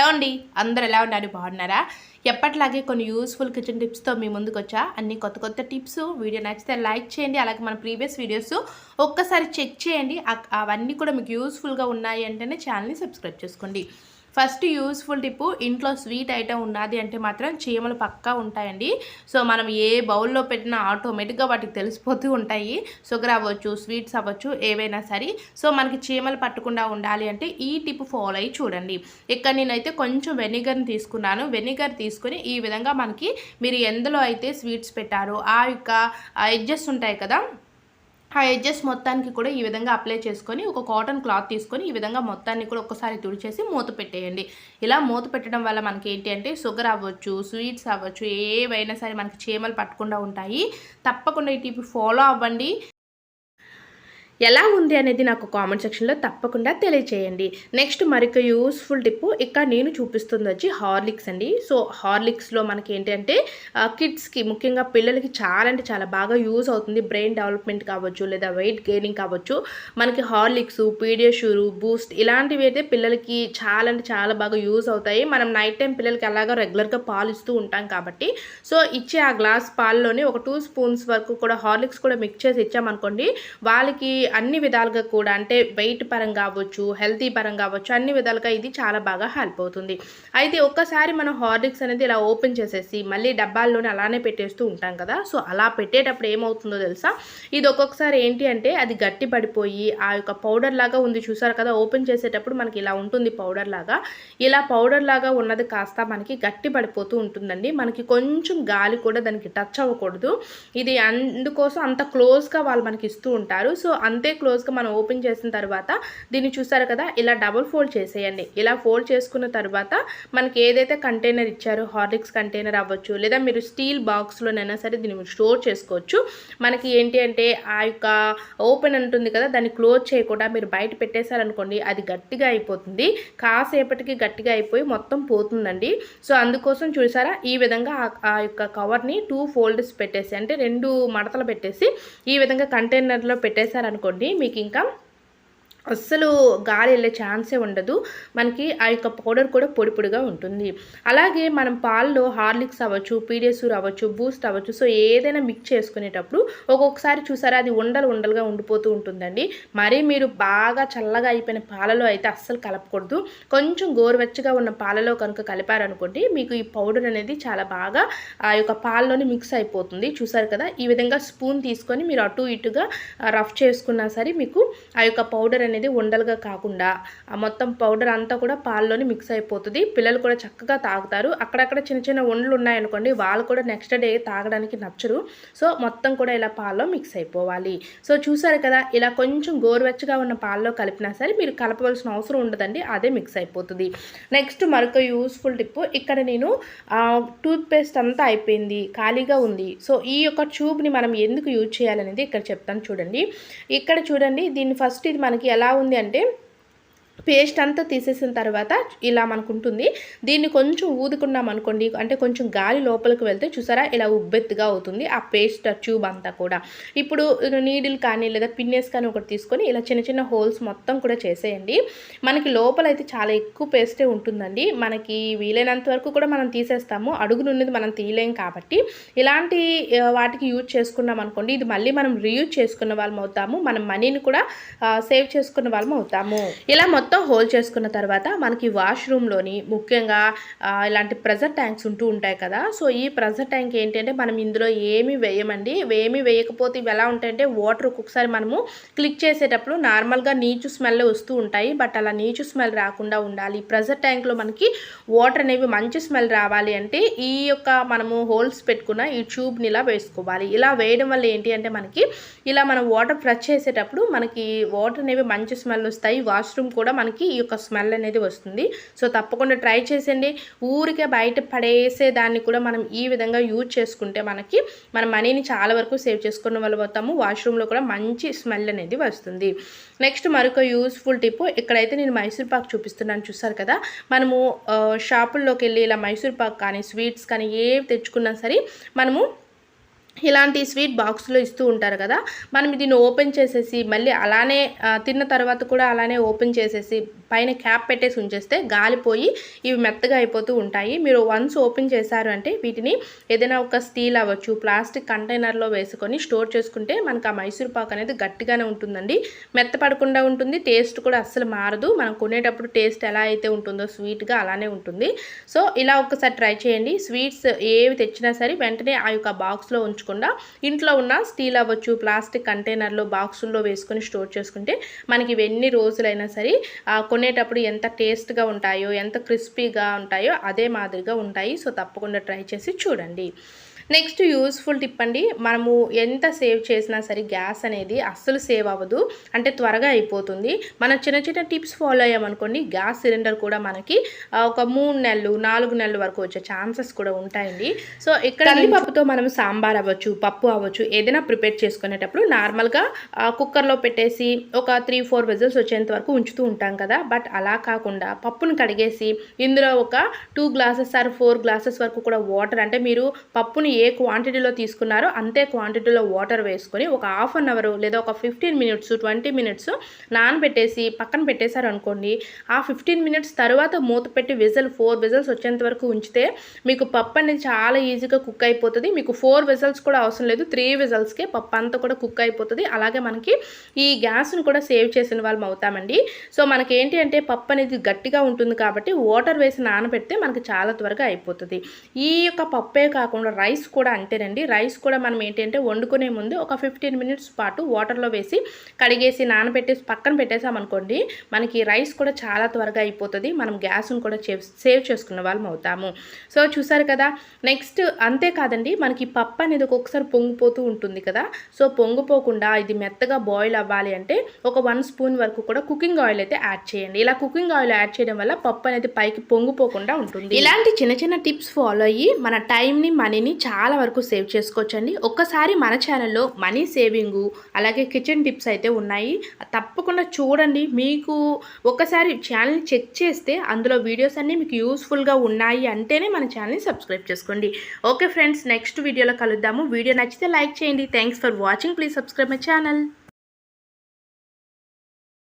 Hello అండి. అందరు ఎలా ఉన్నారు? బాగున్నారా? ఎప్పటిలాగే కొన్ని యూస్ఫుల్ కిచెన్ టిప్స్తో మీ ముందుకు వచ్చా అన్ని కొత్త కొత్త టిప్స్ వీడియో నచ్చితే లైక్ చేయండి. అలాగే మన ప్రీవియస్ వీడియోస్ ఒక్కసారి చెక్ చేయండి. అవన్నీ కూడా మీకు యూస్ఫుల్గా ఉన్నాయి అంటేనే ఛానల్ని సబ్స్క్రైబ్ చేసుకోండి. ఫస్ట్ యూస్ఫుల్ టిప్పు ఇంట్లో స్వీట్ ఐటమ్ ఉన్నది అంటే మాత్రం చీమలు పక్కా ఉంటాయండి. సో మనం ఏ బౌల్లో పెట్టినా ఆటోమేటిక్గా వాటికి తెలిసిపోతూ ఉంటాయి. షుగర్ అవ్వచ్చు స్వీట్స్ అవ్వచ్చు ఏవైనా సరే. సో మనకి చీమలు పట్టకుండా ఉండాలి అంటే ఈ టిప్ ఫాలో అయ్యి చూడండి. ఇక్కడ నేనైతే కొంచెం వెనిగర్ని తీసుకున్నాను. వెనిగర్ తీసుకొని ఈ విధంగా మనకి మీరు ఎందులో అయితే స్వీట్స్ పెట్టారో ఆ యొక్క ఎడ్జెస్ ఉంటాయి కదా ఆ ఎడ్జెస్ మొత్తానికి కూడా ఈ విధంగా అప్లై చేసుకొని ఒక కాటన్ క్లాత్ తీసుకొని ఈ విధంగా మొత్తాన్ని కూడా ఒక్కసారి తుడిచేసి మూత పెట్టేయండి. ఇలా మూత పెట్టడం వల్ల మనకి ఏంటి అంటే షుగర్ అవ్వచ్చు స్వీట్స్ అవ్వచ్చు ఏవైనా సరే మనకి చీమలు పట్టకుండా ఉంటాయి. తప్పకుండా ఈ టిప్ ఫాలో అవ్వండి. ఎలా ఉంది అనేది నాకు కామెంట్ సెక్షన్లో తప్పకుండా తెలియచేయండి. నెక్స్ట్ మరొక యూస్ఫుల్ టిప్ ఇక్కడ నేను చూపిస్తుంది వచ్చి హార్లిక్స్ అండి. సో హార్లిక్స్లో మనకి ఏంటంటే కిడ్స్కి ముఖ్యంగా పిల్లలకి చాలా అంటే చాలా బాగా యూజ్ అవుతుంది. బ్రెయిన్ డెవలప్మెంట్ కావచ్చు లేదా వెయిట్ గెయినింగ్ కావచ్చు. మనకి హార్లిక్స్ పీడియాషూరు బూస్ట్ ఇలాంటివి అయితే పిల్లలకి చాలా అంటే చాలా బాగా యూజ్ అవుతాయి. మనం నైట్ టైం పిల్లలకి అలాగా రెగ్యులర్గా పాలు ఇస్తూ ఉంటాం కాబట్టి. సో ఇచ్చే ఆ గ్లాస్ పాల్లోనే ఒక టూ స్పూన్స్ వరకు కూడా హార్లిక్స్ కూడా మిక్స్ చేసి ఇచ్చామనుకోండి వాళ్ళకి అన్ని విధాలుగా కూడా అంటే వెయిట్ పరంగా అవ్వచ్చు హెల్తీ పరంగా అవ్వచ్చు అన్ని విధాలుగా ఇది చాలా బాగా హెల్ప్ అవుతుంది. అయితే ఒక్కసారి మనం హార్లిక్స్ అనేది ఇలా ఓపెన్ చేసేసి మళ్ళీ డబ్బాల్లోనే అలానే పెట్టేస్తూ ఉంటాం కదా. సో అలా పెట్టేటప్పుడు ఏమవుతుందో తెలుసా? ఇది ఒక్కొక్కసారి ఏంటి అంటే అది గట్టి పడిపోయి ఆ యొక్క పౌడర్ లాగా ఉంది చూసారు కదా? ఓపెన్ చేసేటప్పుడు మనకి ఇలా ఉంటుంది పౌడర్ లాగా. ఇలా పౌడర్ లాగా ఉన్నది కాస్త మనకి గట్టి పడిపోతూ ఉంటుందండి. మనకి కొంచెం గాలి కూడా దానికి టచ్ అవ్వకూడదు. ఇది అందుకోసం అంత క్లోజ్గా వాళ్ళు మనకి ఇస్తూ ఉంటారు. సో అంత అంతే క్లోజ్గా మనం ఓపెన్ చేసిన తర్వాత దీన్ని చూసారు కదా ఇలా డబుల్ ఫోల్డ్ చేసేయండి. ఇలా ఫోల్డ్ చేసుకున్న తర్వాత మనకి ఏదైతే కంటైనర్ ఇచ్చారో హార్లిక్స్ కంటైనర్ అవ్వచ్చు లేదా మీరు స్టీల్ బాక్స్లోనైనా సరే దీన్ని స్టోర్ చేసుకోవచ్చు. మనకి ఏంటి అంటే ఆ యొక్క ఓపెన్ ఉంటుంది కదా దాన్ని క్లోజ్ చేయకుండా మీరు బయట పెట్టేశారనుకోండి అది గట్టిగా అయిపోతుంది. కాసేపటికి గట్టిగా అయిపోయి మొత్తం పోతుందండి. సో అందుకోసం చూసారా ఈ విధంగా ఆ- ఆ యొక్క కవర్ని టూ ఫోల్డ్స్ పెట్టేసి అంటే రెండు మడతలు పెట్టేసి ఈ విధంగా కంటైనర్లో పెట్టేశారనుకోండి మీకు ఇంకా అస్సలు గాలి వెళ్ళే ఛాన్సే ఉండదు. మనకి ఆ యొక్క పౌడర్ కూడా పొడి పొడిగా ఉంటుంది. అలాగే మనం పాల్లో హార్లిక్స్ అవ్వచ్చు పీడియసూర్ అవ్వచ్చు బూస్ట్ అవ్వచ్చు సో ఏదైనా మిక్స్ చేసుకునేటప్పుడు ఒక్కొక్కసారి చూసారా అది ఉండలు ఉండలుగా ఉండిపోతూ ఉంటుందండి. మరీ మీరు బాగా చల్లగా అయిపోయిన పాలలో అయితే అస్సలు కలపకూడదు. కొంచెం గోరువెచ్చగా ఉన్న పాలలో కనుక కలిపారనుకోండి మీకు ఈ పౌడర్ అనేది చాలా బాగా ఆ యొక్క పాల్లోనే మిక్స్ అయిపోతుంది. చూసారు కదా ఈ విధంగా స్పూన్ తీసుకొని మీరు అటు ఇటుగా రఫ్ చేసుకున్నా సరే మీకు ఆ యొక్క పౌడర్ అనేది ఉండలుగా కాకుండా ఆ మొత్తం పౌడర్ అంతా కూడా పాల్లోని మిక్స్ అయిపోతుంది. పిల్లలు కూడా చక్కగా తాగుతారు. అక్కడక్కడ చిన్న చిన్న వండ్లు ఉన్నాయనుకోండి వాళ్ళు కూడా నెక్స్ట్ డే తాగడానికి నచ్చరు. సో మొత్తం కూడా ఇలా పాల్లో మిక్స్ అయిపోవాలి. సో చూసారు కదా ఇలా కొంచెం గోరువెచ్చగా ఉన్న పాల్లో కలిపినా సరే మీరు కలపవలసిన అవసరం ఉండదండి. అదే మిక్స్ అయిపోతుంది. నెక్స్ట్ మరొక యూస్ఫుల్ టిప్ ఇక్కడ నేను టూత్ పేస్ట్ అంతా అయిపోయింది. ఖాళీగా ఉంది. సో ఈ యొక్క ట్యూబ్ని మనం ఎందుకు యూజ్ చేయాలనేది ఇక్కడ చెప్తాను చూడండి. ఇక్కడ చూడండి దీన్ని ఫస్ట్ ఇది మనకి ఎలా ఎలా ఉంది అంటే పేస్ట్ అంతా తీసేసిన తర్వాత ఇలా మనకు ఉంటుంది దీన్ని కొంచెం ఊదుకున్నాం అనుకోండి అంటే కొంచెం గాలి లోపలికి వెళ్తే చూసారా ఇలా ఉబ్బెత్తుగా అవుతుంది ఆ పేస్ట్ ట్యూబ్ అంతా కూడా. ఇప్పుడు నీడిల్ కానీ లేదా పిన్నెస్ కానీ ఒకటి తీసుకొని ఇలా చిన్న చిన్న హోల్స్ మొత్తం కూడా చేసేయండి. మనకి లోపల అయితే చాలా ఎక్కువ పేస్టే ఉంటుందండి. మనకి వీలైనంత వరకు కూడా మనం తీసేస్తాము. అడుగునున్నది మనం తీయలేం కాబట్టి. ఇలాంటి వాటికి యూజ్ చేసుకున్నాం అనుకోండి ఇది మళ్ళీ మనం రీయూజ్ చేసుకున్న వాళ్ళం అవుతాము. మనం మనీని కూడా సేవ్ చేసుకున్న వాళ్ళం అవుతాము. ఇలా మొత్తం మొత్తం హోల్ చేసుకున్న తర్వాత మనకి వాష్రూమ్లోని ముఖ్యంగా ఇలాంటి ప్రెజర్ ట్యాంక్స్ ఉంటూ ఉంటాయి కదా. సో ఈ ప్రెజర్ ట్యాంక్ ఏంటంటే మనం ఇందులో ఏమీ వేయమండి. ఏమి వేయకపోతే ఇవి ఎలా ఉంటాయంటే వాటర్ ఒక్కొక్కసారి మనము క్లిక్ చేసేటప్పుడు నార్మల్గా నీచు స్మెల్ వస్తూ ఉంటాయి. బట్ అలా నీచు స్మెల్ రాకుండా ఉండాలి. ప్రెజర్ ట్యాంక్లో మనకి వాటర్ అనేవి మంచి స్మెల్ రావాలి అంటే ఈ యొక్క మనము హోల్స్ పెట్టుకున్న ఈ ట్యూబ్ని ఇలా వేసుకోవాలి. ఇలా వేయడం వల్ల ఏంటి అంటే మనకి ఇలా మనం వాటర్ ఫ్రెష్ చేసేటప్పుడు మనకి వాటర్ అనేవి మంచి స్మెల్ వస్తాయి. వాష్రూమ్ కూడా మనకి ఈ యొక్క స్మెల్ అనేది వస్తుంది. సో తప్పకుండా ట్రై చేసేయండి. ఊరికే బయట పడేసే దాన్ని కూడా మనం ఈ విధంగా యూజ్ చేసుకుంటే మనకి మన మనీని చాలా వరకు సేవ్ చేసుకున్న వాళ్ళు పోతాము వాష్రూమ్లో కూడా మంచి స్మెల్ అనేది వస్తుంది. నెక్స్ట్ మరొక యూస్ఫుల్ టిప్ ఇక్కడైతే నేను మైసూర్ పాక్ చూపిస్తున్నాను చూసారు కదా? మనము షాపుల్లోకి వెళ్ళి ఇలా మైసూర్ పాక్ కానీ స్వీట్స్ కానీ ఏవి తెచ్చుకున్నా సరే మనము ఇలాంటి స్వీట్ బాక్స్లో ఇస్తూ ఉంటారు కదా మనం దీన్ని ఓపెన్ చేసేసి మళ్ళీ అలానే తిన్న తర్వాత కూడా అలానే ఓపెన్ చేసేసి పైన క్యాప్ పెట్టేసి ఉంచేస్తే గాలిపోయి ఇవి మెత్తగా అయిపోతూ ఉంటాయి. మీరు వన్స్ ఓపెన్ చేశారు అంటే వీటిని ఏదైనా ఒక స్టీల్ అవ్వచ్చు ప్లాస్టిక్ కంటైనర్లో వేసుకొని స్టోర్ చేసుకుంటే మనకు ఆ మైసూర్ పాక్ అనేది గట్టిగానే ఉంటుందండి. మెత్తపడకుండా ఉంటుంది టేస్ట్ కూడా అస్సలు మారదు. మనం కొనేటప్పుడు టేస్ట్ ఎలా అయితే ఉంటుందో స్వీట్గా అలానే ఉంటుంది. సో ఇలా ఒకసారి ట్రై చేయండి. స్వీట్స్ ఏవి తెచ్చినా సరే వెంటనే ఆ యొక్క బాక్స్లో ఉంచకుండా ఇంట్లో ఉన్న స్టీల్ అవ్వచ్చు ప్లాస్టిక్ కంటైనర్లో బాక్సుల్లో వేసుకొని స్టోర్ చేసుకుంటే మనకి ఎన్ని రోజులైనా సరే కొనేటప్పుడు ఎంత టేస్ట్గా ఉంటాయో ఎంత క్రిస్పీగా ఉంటాయో అదే మాదిరిగా ఉంటాయి. సో తప్పకుండా ట్రై చేసి చూడండి. నెక్స్ట్ యూస్ఫుల్ టిప్ అండి మనము ఎంత సేవ్ చేసినా సరే గ్యాస్ అనేది అస్సలు సేవ్ అవ్వదు అంటే త్వరగా అయిపోతుంది. మనం చిన్న చిన్న టిప్స్ ఫాలో అయ్యామనుకోండి గ్యాస్ సిలిండర్ కూడా మనకి ఒక మూడు నెలలు నాలుగు నెలల వరకు వచ్చే ఛాన్సెస్ కూడా ఉంటాయండి. సో ఇక్కడ పప్పుతో మనం సాంబార్ అవ్వచ్చు పప్పు అవ్వచ్చు ఏదైనా ప్రిపేర్ చేసుకునేటప్పుడు నార్మల్గా కుక్కర్లో పెట్టేసి ఒక త్రీ ఫోర్ విజిల్స్ వచ్చేంత వరకు ఉంచుతూ ఉంటాం కదా. బట్ అలా కాకుండా పప్పును కడిగేసి ఇందులో ఒక two glasses or four glasses వరకు కూడా వాటర్ అంటే మీరు పప్పుని ఏ ఏ క్వాంటిటీలో తీసుకున్నారో అంతే క్వాంటిటీలో వాటర్ వేసుకొని ఒక హాఫ్ అన్ అవర్ లేదా ఒక ఫిఫ్టీన్ మినిట్స్ ట్వంటీ మినిట్స్ నానబెట్టేసి పక్కన పెట్టేశారు అనుకోండి ఆ ఫిఫ్టీన్ మినిట్స్ తర్వాత మూత పెట్టి విజల్ ఫోర్ విజల్స్ వచ్చేంత వరకు ఉంచితే మీకు పప్పు అనేది చాలా ఈజీగా కుక్ అయిపోతుంది. మీకు ఫోర్ విజల్స్ కూడా అవసరం లేదు. త్రీ విజల్స్కే పప్పు అంతా కూడా కుక్ అయిపోతుంది. అలాగే మనకి ఈ గ్యాస్ను కూడా సేవ్ చేసిన వాళ్ళం అవుతామండి. సో మనకి ఏంటి అంటే పప్పు అనేది గట్టిగా ఉంటుంది కాబట్టి వాటర్ వేసి నానబెడితే మనకి చాలా త్వరగా అయిపోతుంది. ఈ యొక్క పప్పే కాకుండా రైస్ కూడా అంతేనండి. రైస్ కూడా మనం ఏంటంటే వండుకునే ముందు ఒక ఫిఫ్టీన్ మినిట్స్ పాటు వాటర్లో వేసి కడిగేసి నానబెట్టేసి పక్కన పెట్టేసామనుకోండి మనకి రైస్ కూడా చాలా త్వరగా అయిపోతుంది. మనం గ్యాస్ను కూడా సేవ్ చేసుకున్న వాళ్ళం అవుతాము. సో చూసారు కదా నెక్స్ట్ అంతేకాదండి మనకి పప్పు అనేది ఒక్కొక్కసారి పొంగిపోతూ ఉంటుంది కదా. సో పొంగిపోకుండా ఇది మెత్తగా బాయిల్ అవ్వాలి అంటే ఒక వన్ స్పూన్ వరకు కూడా కుకింగ్ ఆయిల్ అయితే యాడ్ చేయండి. ఇలా కుకింగ్ ఆయిల్ యాడ్ చేయడం వల్ల పప్పు అనేది పైకి పొంగిపోకుండా ఉంటుంది. ఇలాంటి చిన్న చిన్న టిప్స్ ఫాలో అయ్యి మన టైంని మనీని చాలా వరకు సేవ్ చేసుకోవచ్చండి. ఒక్కసారి మన ఛానల్లో మనీ సేవింగ్ అలాగే కిచెన్ టిప్స్ అయితే ఉన్నాయి. తప్పకుండా చూడండి. మీకు ఒక్కసారి ఛానల్ని చెక్ చేస్తే అందులో వీడియోస్ అన్నీ మీకు యూస్ఫుల్గా ఉన్నాయి అంటేనే మన ఛానల్ని సబ్స్క్రైబ్ చేసుకోండి. ఓకే ఫ్రెండ్స్ నెక్స్ట్ వీడియోలో కలుద్దాము. వీడియో నచ్చితే లైక్ చేయండి. Thanks for watching. Please subscribe my channel.